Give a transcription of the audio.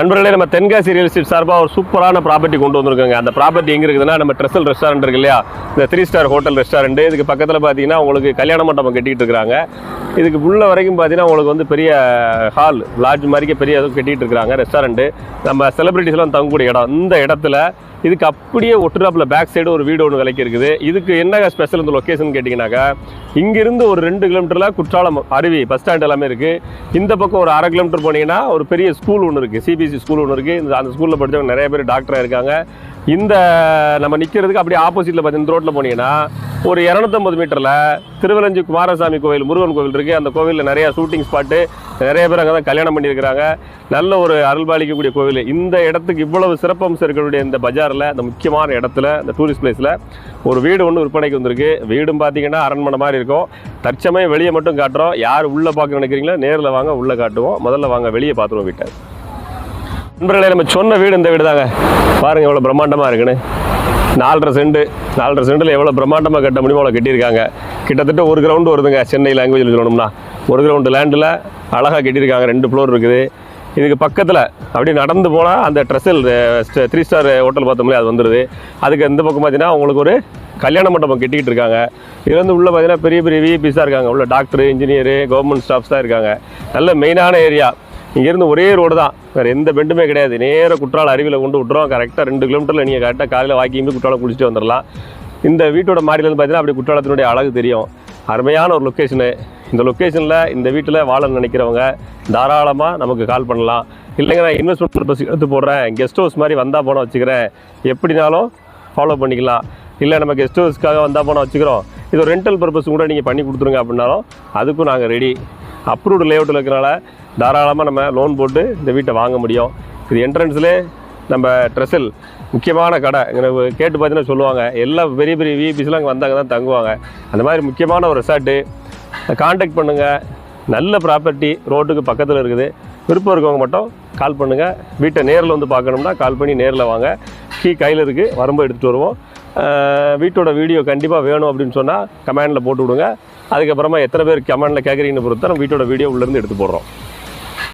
நண்பர்களே நம்ம Tenkasi real estate சார்பாக ஒரு சூப்பரான ப்ராப்பர்ட்டி கொண்டு வந்திருக்காங்க. அந்த ப்ராப்பர்ட்டி எங்கே இருக்குதுன்னா நம்ம ட்ரெஸல் ரெஸ்டாரண்ட் இருக்கு இல்லையா? இந்த த்ரீ ஸ்டார் ஹோட்டல் ரெஸ்டாரண்ட் இதுக்கு பக்கத்தில் பார்த்தீங்கன்னா உங்களுக்கு கல்யாண மண்டபம் கட்டிகிட்டு இருக்காங்க. இதுக்கு உள்ள வரைக்கும் பார்த்தீங்கன்னா உங்களுக்கு வந்து பெரிய ஹால் லாட்ஜ் மாதிரிக்கே பெரிய எதுவும் கட்டிகிட்டு இருக்காங்க ரெஸ்டாரண்ட்டு நம்ம செலிபிரிட்டிஸ்லாம் தங்கக்கூடிய இடம். இந்த இடத்துல இதுக்கு அப்படியே ஒட்டுராப்பில் பேக் சைடு ஒரு வீடு ஒன்று விலைக்கு இருக்குது இதுக்கு என்ன ஸ்பெஷல் இந்த லொக்கேஷன் கேட்டிங்கனாக்கா இங்கிருந்து ஒரு ரெண்டு கிலோமீட்டரில் குற்றாலம் அருவி பஸ் ஸ்டாண்ட் எல்லாமே இருக்குது இந்த பக்கம் ஒரு அரை கிலோமீட்டர் போனீங்கன்னா ஒரு பெரிய ஸ்கூல் ஒன்று இருக்குது சிபிஎஸ்சி ஸ்கூல் ஒன்று இருக்குது இந்த அந்த ஸ்கூலில் படித்தவங்க நிறைய பேர் டாக்டராக இருக்காங்க. இந்த நம்ம நிற்கிறதுக்கு அப்படியே ஆப்போசிட்டில் பார்த்தீங்கன்னா இந்த ரோட்டில் போனீங்கன்னா ஒரு இரநூத்தம்பது மீட்டரில் திருவலஞ்சி குமாரசாமி கோவில் முருகன் கோவில் இருக்குது அந்த கோவிலில் நிறைய ஷூட்டிங் ஸ்பாட்டு நிறைய பேர் அங்கே தான் கல்யாணம் பண்ணியிருக்கிறாங்க. நல்ல ஒரு அருள்பாலிக்கக்கூடிய கோவில். இந்த இடத்துக்கு இவ்வளவு சிறப்பம்சம் இருக்கக்கூடிய இந்த பஜாரில் இந்த முக்கியமான இடத்துல இந்த டூரிஸ்ட் பிளேஸில் ஒரு வீடு ஒன்று விற்பனைக்கு வந்திருக்கு. வீடும் பார்த்தீங்கன்னா அரண்மனை மாதிரி இருக்கும். தற்சமயம் வெளியே மட்டும் காட்டுறோம். யார் உள்ளே பார்க்க நினைக்கிறீங்களோ நேரில் வாங்க உள்ளே காட்டுவோம். முதல்ல வாங்க வெளியே பார்த்துருவோம் வீட்டை. நண்பர்களே நம்ம சொன்ன வீடு இந்த வீடு தாங்க பாருங்கள் எவ்வளோ பிரம்மாண்டமாக இருக்குன்னு. நாலரை செண்டு நாலரை செண்டில் எவ்வளோ பிரம்மாண்டமாக கட்ட முடியுமோ அவ்வளோ கட்டியிருக்காங்க. கிட்டத்தட்ட ஒரு கிரவுண்டு வருதுங்க சென்னை லாங்குவேஜில் சொல்லணும்னா. ஒரு கிரவுண்டு லேண்டில் அழகாக கட்டியிருக்காங்க ரெண்டு ஃப்ளோர் இருக்குது. இதுக்கு பக்கத்தில் அப்படியே நடந்து போனால் அந்த ட்ரெஸ்ஸில் த்ரீ ஸ்டார் ஹோட்டல் பார்த்தோம்லே அது வந்துடுது அதுக்கு இந்த பக்கம் பார்த்தீங்கன்னா உங்களுக்கு ஒரு கல்யாண மண்டபம் கட்டிக்கிட்டு இருக்காங்க. இது வந்து உள்ளே பார்த்தீங்கன்னா பெரிய பெரிய விஐபிஸாக இருக்காங்க. உள்ள டாக்டர் இன்ஜினியரு கவர்மெண்ட் ஸ்டாஃப்ஸ் தான் இருக்காங்க. நல்ல மெயினான ஏரியா இங்கேருந்து ஒரே ரோடு தான். வேறு எந்த பெண்டுமே கிடையாது. நேராக குற்றால அருவியில் கொண்டு விட்றோம் கரெக்டாக ரெண்டு கிலோமீட்டரில் நீங்கள் கரெக்டாக காலையில் வாக்கிங் குற்றாலம் குளிச்சுட்டு வந்துடலாம் இந்த வீட்டோட மாடியிலேருந்து பார்த்தீங்கன்னா அப்படி குற்றாலத்தினுடைய அழகு தெரியும். அருமையான ஒரு லொக்கேஷனு இந்த லொக்கேஷனில் இந்த வீட்டில் வாழ நினைக்கிறவங்க தாராளமாக நமக்கு கால் பண்ணலாம். இல்லைங்க நான் இன்வெஸ்ட்மெண்ட் பர்பஸ் எடுத்து போடுறேன். கெஸ்ட் ஹவுஸ் மாதிரி வந்தால் போனால் வச்சுக்கிறேன். எப்படினாலும் ஃபாலோ பண்ணிக்கலாம். இல்லை நம்ம கெஸ்ட் ஹவுஸ்க்காக வந்தால் போனால் வச்சுக்கிறோம். இது ஒரு ரெண்டல் பர்பஸ் கூட நீங்கள் பண்ணி கொடுத்துருங்க அப்படின்னாலும் அதுக்கும் நாங்கள் ரெடி அப்ரூவ்டு லேஅவுட்டில் இருக்கிறனால தாராளமாக நம்ம லோன் போட்டு இந்த வீட்டை வாங்க முடியும். இது என்ட்ரன்ஸ்லேயே நம்ம ட்ரெஸ்ஸில் முக்கியமான கடை. கேட்டு பார்த்தீங்கன்னா சொல்லுவாங்க எல்லா பெரிய பெரிய விபிஸ்லாம் அங்கே வந்தாங்க தான் தங்குவாங்க. அந்த மாதிரி முக்கியமான ஒரு ரெசார்ட்டு காண்டாக்ட் பண்ணுங்கள் நல்ல ப்ராப்பர்ட்டி ரோட்டுக்கு பக்கத்தில் இருக்குது. விருப்பம் இருக்கவங்க மட்டும் கால் பண்ணுங்கள் வீட்டை நேரில் வந்து பார்க்கணும்னா கால் பண்ணி நேரில் வாங்க. கீ கையில் இருக்குது வரும்போது எடுத்துகிட்டு வருவோம். வீட்டோட வீடியோ கண்டிப்பாக வேணும் அப்படின்னு சொன்னால் கமெண்டில் போட்டு விடுங்க. அதுக்கப்புறமா எத்தனை பேர் கமெண்டில் கேட்குறீங்கன்னு பொறுத்து நம்ம வீட்டோட வீடியோ உள்ளேருந்து எடுத்து போடுறோம்.